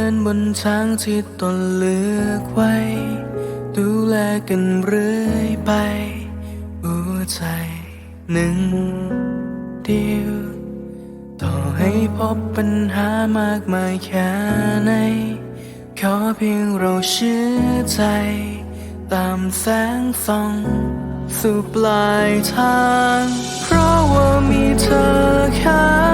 ินบนทางที่ตนเลือกไว้ ดูแลกันเรื่อยไป หัวใจหนึ่งเดียว ต่อให้พบปัญหามากมายแค่ไหน ขอเพียงเราเชื่อใจ ตามแสงส่องสู่ปลายทาง เพราะว่ามีเธอข้า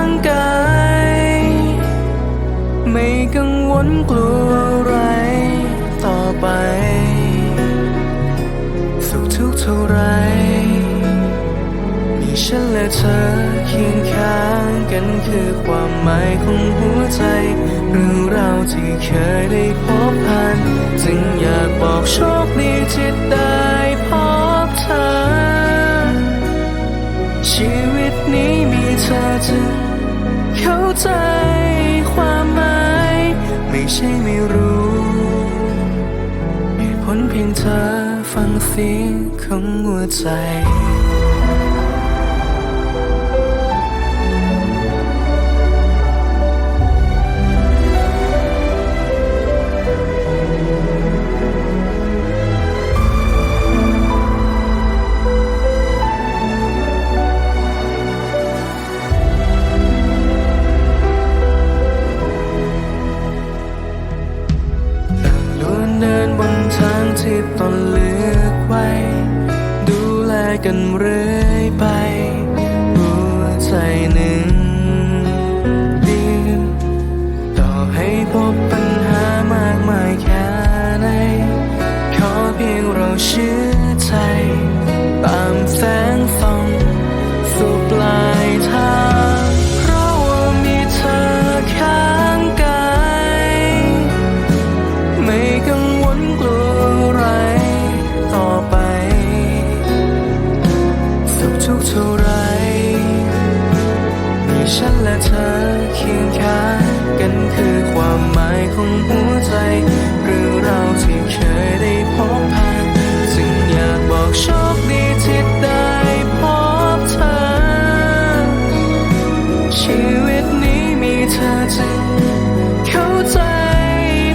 กลกลัวอะไรต่อไป สุขทุกเท่าไร มีฉันและเธอเคียงข้างกันคือความหมายของหัวใจ เรื่องราวที่เคยได้พบผ่าน จึงอยากบอกโชคดีที่ได้พบเธอ ชีวิตนี้มีเธอจึงเข้าใจ ใช่ไม่รู้เหตุผลเพียงเธอฟังเสียงของหัวใจ ไป หัวใจหนึ่งเดียวต่อให้พบปัญหามากมายแค่ไหนขอเพียงเราเชื่อใจ ตามแสงส่องสู่ปลายทาง มีฉันและเธอเคียงข้างกันคือความหมายของหัวใจเรื่องราวที่เคยได้พบผ่านจึงอยากบอกโชคดีที่ได้พบเธอ ชีวิตนี้มีเธอจึงเข้าใจ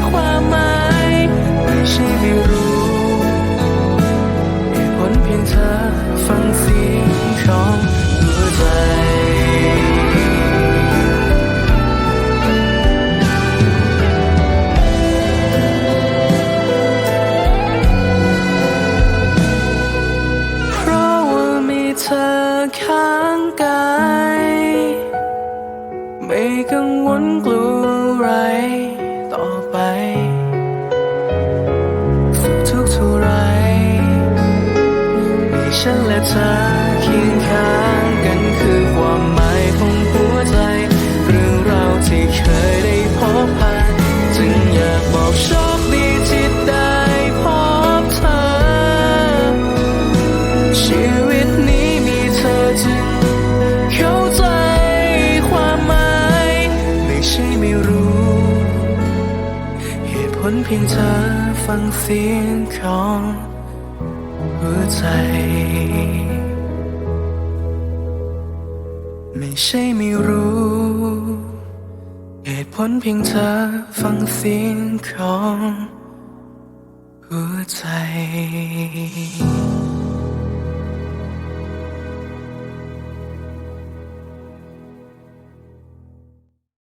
ความหมายไม่ใช่ไม่รู้เหตุผลเพียงเธอฟังเสียงของ ฉันและเธอเคียงข้างกันคือความหมายของหัวใจ เรื่องราวที่เคยได้พบผ่านจึงอยากบอกโชคดีที่ได้พบเธอ ชีวิตนี้มีเธอจึงเข้าใจความหมาย ไม่ใช่ไม่รู้ เหตุผลเพียงเธอฟังเสียงของ หัวใจ ไม่ใช่ไม่รู้ เหตุผลเพียงเธอฟังเสียงของหัวใจ